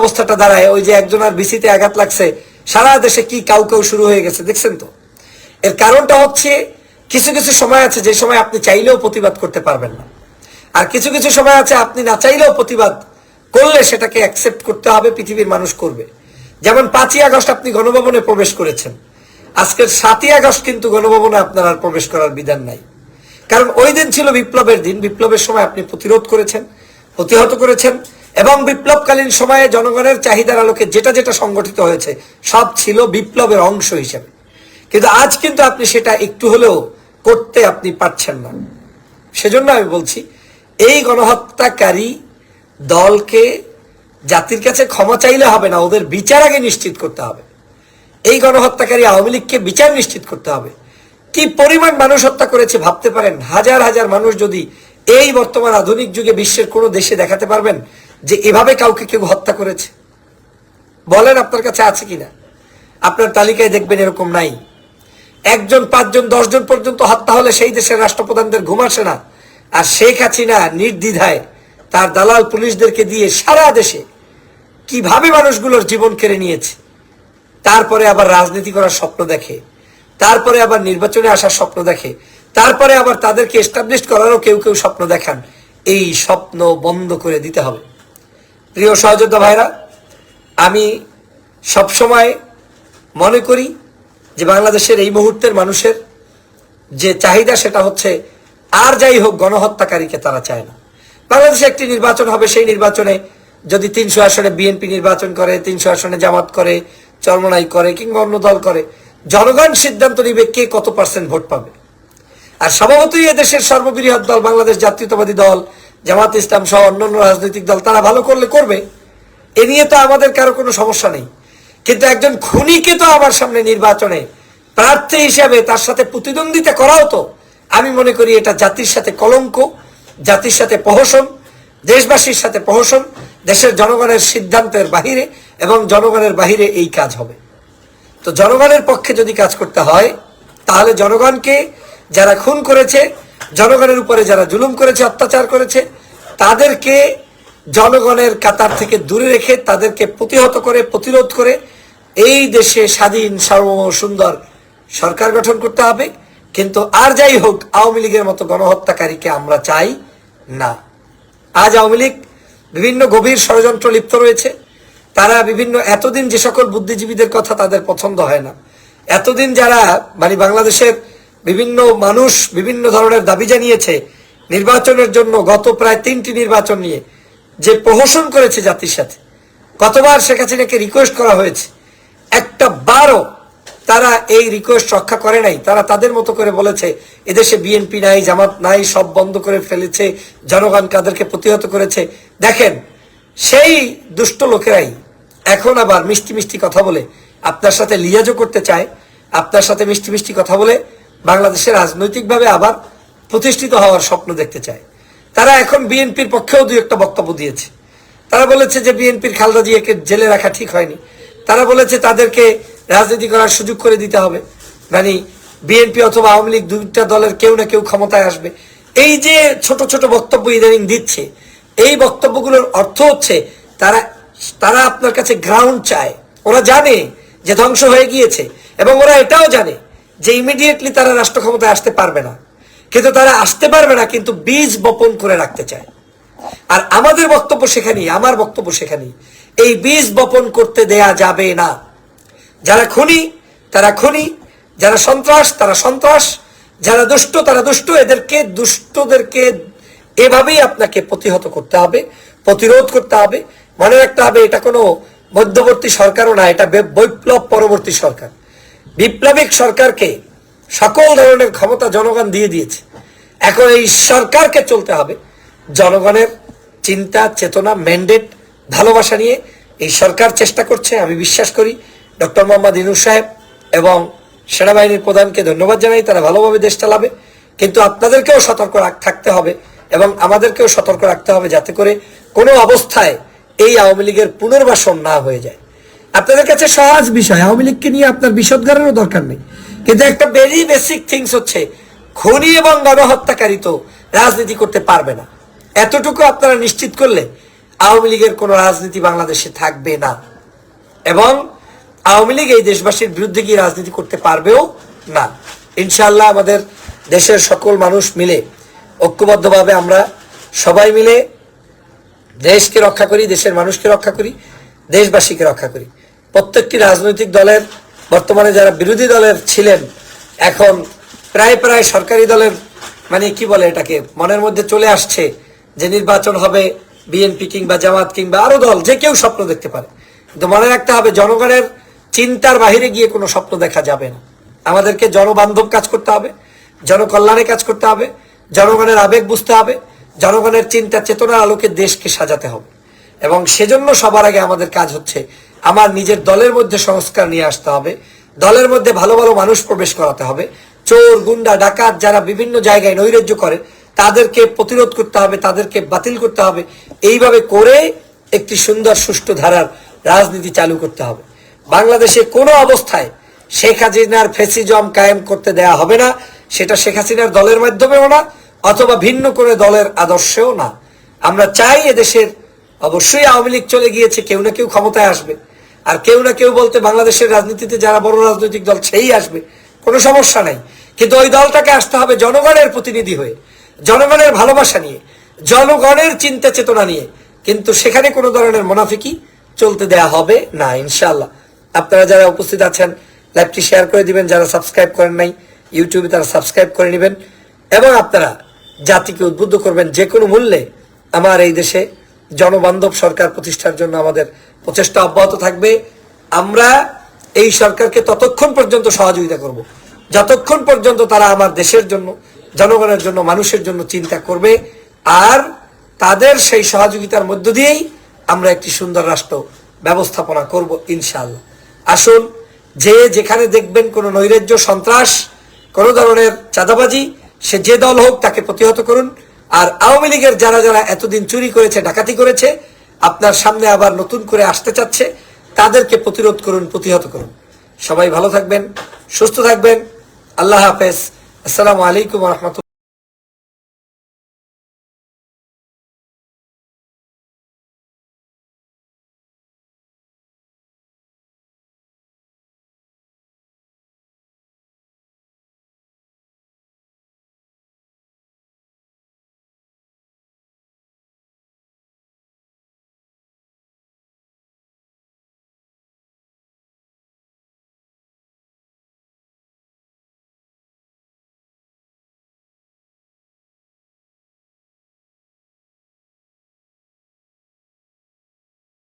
অবস্থাটা দাঁড়ায়? ওই যে একজন আর বিসিতে আঘাত লাগছে। সারা দেশে কি কাউ কাউ শুরু হয়ে গেছে, দেখছেন তো? এর কারণটা হচ্ছে, কিছু কিছু সময় আছে, যে সময় আপনি চাইলেও প্রতিবাদ করতে পারবেন না। আর কিছু কিছু সময় আছে, আপনি না চাইলেও প্রতিবাদ করলে সেটাকে অ্যাকসেপ্ট করতে হবে, পৃথিবীর মানুষ করবে। যেমন পাঁচই আগস্ট আপনি গণভবনে প্রবেশ করেছেন। আজকের সাতই আগস্ট কিন্তু গণভবনে আপনার আর প্রবেশ করার বিধান নাই। কারণ ওই দিন ছিল বিপ্লবের দিন। বিপ্লবের সময় আপনি প্রতিরোধ করেছেন, প্রতিহত করেছেন এবং বিপ্লবকালীন সময়ে জনগণের চাহিদার আলোকে যেটা যেটা সংগঠিত হয়েছে, সব ছিল বিপ্লবের অংশ হিসেবে। কিন্তু আজ কিন্তু আপনি সেটা একটু হলেও করতে আপনি পারছেন না। সেজন্য আমি বলছি, এই গণহত্যাকারী দলকে, জাতির কাছে ক্ষমা চাইলে হবে না, ওদের বিচার আগে নিশ্চিত করতে হবে। এই গণহত্যাকারী আওয়ামী লীগকে বিচার নিশ্চিত করতে হবে। কি পরিমাণ মানুষ হত্যা করেছে ভাবতে পারেন? হাজার হাজার মানুষ যদি এই বর্তমান আধুনিক যুগে বিশ্বের কোনো দেশে দেখাতে পারবেন যে এভাবে কাউকে কেউ হত্যা করেছে? বলেন আপনার কাছে আছে কিনা? আপনার তালিকায় দেখবেন এরকম নাই। একজন, পাঁচজন, দশজন পর্যন্ত হত্যা হলে সেই দেশের রাষ্ট্রপ্রধানদের ঘুম আসে না। আর শেখ হাসিনা নির্দ্বিধায় তার দালাল পুলিশদেরকে দিয়ে সারা দেশে কীভাবে মানুষগুলোর জীবন কেড়ে নিয়েছে? তারপরে আবার রাজনীতি করার স্বপ্ন দেখে। তারপরে আবার নির্বাচনে আসার স্বপ্ন দেখে। তারপরে আবার তাদেরকে এস্টাবলিশ করারও কেউ কেউ স্বপ্ন দেখান। এই স্বপ্ন বন্ধ করে দিতে হবে। প্রিয় সহযোদ্ধা ভাইরা, আমি সবসময় মনে করি যে বাংলাদেশের এই মুহূর্তের মানুষের যে চাহিদা সেটা হচ্ছে, আর যাই হোক গণহত্যাকারীকে তারা চায় না। বাংলাদেশে একটি নির্বাচন হবে, সেই নির্বাচনে যদি তিনশো আসনে বিএনপি নির্বাচন করে, তিনশো আসনে জামাত করে, চরমনাই করে, কিংবা অন্য দল করে জনগণ সিদ্ধান্ত নিবে কে কত পার্সেন্ট ভোট পাবে। আর স্বভাবতই এদেশের সর্ববৃহৎ দল বাংলাদেশ জাতীয়তাবাদী দল, জামাত ইসলাম সহ অন্যান্য রাজনৈতিক দল, তারা ভালো করলে করবে। এ নিয়ে তো আমাদের কারও কোনো সমস্যা নেই। কিন্তু একজন খুনিকে তো আমার সামনে নির্বাচনে প্রার্থী হিসাবে তার সাথে প্রতিদ্বন্দ্বিতা করাও তো, আমি মনে করি এটা জাতির সাথে কলঙ্ক, জাতির সাথে প্রহসন, দেশবাসীর সাথে প্রহসন, দেশের জনগণের সিদ্ধান্তের বাহিরে এবং জনগণের বাহিরে এই কাজ হবে। তো জনগণের পক্ষে যদি কাজ করতে হয়, তাহলে জনগণকে যারা খুন করেছে, জনগণের উপরে যারা জুলুম করেছে, অত্যাচার করেছে, তাদেরকে জনগণের কাতার থেকে দূরে রেখে তাদেরকে প্রতিহত করে, প্রতিরোধ করে এই দেশে স্বাধীন, সার্বভৌম, সুন্দর সরকার গঠন করতে হবে। কিন্তু আর যাই হোক, আওয়ামী লীগের মতো গণহত্যাকারীকে আমরা চাই না। আজ আওয়ামী লীগ বিভিন্ন গভীর ষড়যন্ত্র লিপ্ত রয়েছে। তারা বিভিন্ন, এতদিন যে সকল বুদ্ধিজীবীদের কথা তাদের পছন্দ হয় না। এতদিন যারা মানে বাংলাদেশের বিভিন্ন মানুষ বিভিন্ন ধরনের দাবি জানিয়েছে নির্বাচনের জন্য গত প্রায় তিনটি নির্বাচন নিয়ে, যে প্রহসন করেছে জাতির সাথে। কতবার শেখ হাসিনাকে রিকোয়েস্ট করা হয়েছে। একটা বারও তারা এই রিকোয়েস্ট রক্ষা করে নাই। তারা তাদের মতো করে বলেছে, এদেশে বিএনপি নাই, জামাত নাই, সব বন্ধ করে ফেলেছে, জনগণ কাদেরকে প্রতিহত করেছে। দেখেন, সেই দুষ্ট লোকেরাই এখন আবার মিষ্টি মিষ্টি কথা বলে আপনার সাথে লিয়াজও করতে চায়, আপনার সাথে মিষ্টি মিষ্টি কথা বলে বাংলাদেশে রাজনৈতিকভাবে আবার প্রতিষ্ঠিত হওয়ার স্বপ্ন দেখতে চায়। তারা এখন বিএনপির পক্ষেও দুই একটা বক্তব্য দিয়েছে। তারা বলেছে যে বিএনপির খালদা জিয়াকে জেলে রাখা ঠিক হয়নি। তারা বলেছে তাদেরকে রাজনীতি করার সুযোগ করে দিতে হবে। মানে বিএনপি অথবা আওয়ামী লীগ দুইটা দলের কেউ না কেউ ক্ষমতায় আসবে। এই যে ছোট ছোট বক্তব্য ইদানিং দিচ্ছে, এই বক্তব্যগুলোর অর্থ হচ্ছে তারা তারা আপনার কাছে গ্রাউন্ড চায়। ওরা জানে যে ধ্বংস হয়ে গিয়েছে এবং ওরা এটাও জানে যে ইমিডিয়েটলি তারা রাষ্ট্র ক্ষমতায় আসতে পারবে না। কিন্তু তারা আসতে পারবে না, কিন্তু বীজ বপন করে রাখতে চায়। আর আমাদের বক্তব্য সেখানেই, আমার বক্তব্য সেখানেই। এই বীজ বপন করতে দেয়া যাবে না। যারা খুনি, তারা খুনি। যারা সন্ত্রাস, তারা সন্ত্রাস। যারা দুষ্ট, তারা দুষ্ট। এদেরকে, দুষ্টদেরকে এভাবেই আপনাকে প্রতিহত করতে হবে, প্রতিরোধ করতে হবে। মনে রাখতে হবে, এটা কোনো মধ্যবর্তী সরকারও না, এটা বৈপ্লব পরবর্তী সরকার। বিপ্লবিক সরকারকে সকল ধরনের ক্ষমতা জনগণ দিয়ে দিয়েছে। এখন এই সরকারকে চলতে হবে। জনগণের চিন্তা, চেতনা ম্যান্ডেট ভালোবাসা নিয়ে এই সরকার চেষ্টা করছে। আমি বিশ্বাস করি ডক্টর মোহাম্মদ ইনুস সাহেব এবং সেনাবাহিনীর প্রধানকে ধন্যবাদ জানাই, তারা ভালোভাবে দেশ চালাবে। কিন্তু আপনাদেরকেও সতর্ক থাকতে হবে এবং আমাদেরকেও সতর্ক রাখতে হবে যাতে করে কোনো অবস্থায় এই আওয়ামী লীগের পুনর্বাসন না হয়ে যায়। আপনাদের কাছে সহজ বিষয়, আওয়ামী লীগকে নিয়ে আপনার বিশদগারেরও দরকার নেই। কিন্তু একটা ভেরি বেসিক থিংস হচ্ছে, খনি এবং গণহত্যাকারী তো রাজনীতি করতে পারবে না। এতটুকু আপনারা নিশ্চিত করলে আওয়ামী লীগের কোনো রাজনীতি বাংলাদেশে থাকবে না। এবং আওয়ামী লীগ এই দেশবাসীর বিরুদ্ধে গিয়ে রাজনীতি করতে পারবেও না। ইনশাল্লাহ আমাদের দেশের সকল মানুষ মিলে, ঐক্যবদ্ধভাবে আমরা সবাই মিলে দেশকে রক্ষা করি, দেশের মানুষকে রক্ষা করি, দেশবাসীকে রক্ষা করি। প্রত্যেকটি রাজনৈতিক দলের, বর্তমানে যারা বিরোধী দলের ছিলেন, এখন প্রায় প্রায় সরকারি দলের মানে কি বলে এটাকে, মনের মধ্যে চলে আসছে যে নির্বাচন হবে বিএনপি কিংবা জামাত কিংবা আরও দল, যে কেউ স্বপ্ন দেখতে পারে। কিন্তু মনে রাখতে হবে, জনগণের চিন্তার বাহিরে গিয়ে কোনো স্বপ্ন দেখা যাবে না। আমাদেরকে জনবান্ধব কাজ করতে হবে, জনকল্যাণে কাজ করতে হবে, জনগণের আবেগ বুঝতে হবে জনগণের চিন্তা চেতনার আলোকে দেশকে সাজাতে হবে। এবং সেজন্য সবার আগে আমাদের কাজ হচ্ছে আমার নিজের দলের মধ্যে সংস্কার নিয়ে আসতে হবে, দলের মধ্যে ভালো ভালো মানুষ প্রবেশ করাতে হবে, চোর, গুন্ডা, ডাকাত যারা বিভিন্ন জায়গায় নৈরাজ্য করে, তাদেরকে প্রতিরোধ করতে হবে, তাদেরকে বাতিল করতে হবে। এইভাবে করে একটি সুন্দর সুষ্ঠু ধারার রাজনীতি চালু করতে হবে। বাংলাদেশে কোনো অবস্থায় শেখ হাসিনার ফেসিজম কায়েম করতে দেয়া হবে না, সেটা শেখ হাসিনার দলের মাধ্যমেও না অথবা ভিন্ন করে দলের আদর্শেও না। আমরা চাই এদেশের, অবশ্যই আওয়ামী লীগ চলে গিয়েছে, কেউ না কেউ ক্ষমতায় আসবে। আর কেউ না কেউ বলতে বাংলাদেশের রাজনীতিতে যারা বড় রাজনৈতিক দল, সেই আসবে। কোনো সমস্যা নাই। কিন্তু ওই দলটাকে আসতে হবে জনগণের প্রতিনিধি হয়ে, জনগণের ভালোবাসা নিয়ে, জনগণের চিন্তা চেতনা নিয়ে। কিন্তু সেখানে কোনো ধরনের মোনাফিকি চলতে দেয়া হবে না, ইনশাআল্লাহ। আপনারা যারা উপস্থিত আছেন, লাইভটি শেয়ার করে দিবেন। যারা সাবস্ক্রাইব করেন নাই, ইউটিউবে তারা সাবস্ক্রাইব করে নেবেন। এবং আপনারা জাতিকে উদ্বুদ্ধ করবেন যে কোনো মূল্যে আমার এই দেশে জনবান্ধব সরকার প্রতিষ্ঠার জন্য আমাদের প্রচেষ্টা অব্যাহত থাকবে। আমরা এই সরকারকে ততক্ষণ পর্যন্ত সহযোগিতা করব। যতক্ষণ পর্যন্ত তারা আমার দেশের জন্য, জনগণের জন্য, মানুষের জন্য চিন্তা করবে, আর তাদের সেই সহযোগিতার মধ্য দিয়েই আমরা একটি সুন্দর রাষ্ট্র ব্যবস্থাপনা করব ইনশাআল্লাহ। আসুন, যে যেখানে দেখবেন কোনো নৈরাজ্য, সন্ত্রাস, কোনো ধরনের চাঁদাবাজি সে যে দল হোক তাকে প্রতিহত করুন। আর আওয়ামী লীগের যারা যারা এতদিন চুরি করেছে, ডাকাতি করেছে, আপনার সামনে আবার নতুন করে আসতে চাচ্ছে, তাদেরকে প্রতিরোধ করুন, প্রতিহত করুন। সবাই ভালো থাকবেন, সুস্থ থাকবেন। আল্লাহ হাফেজ। আসসালামু আলাইকুম রহমতুল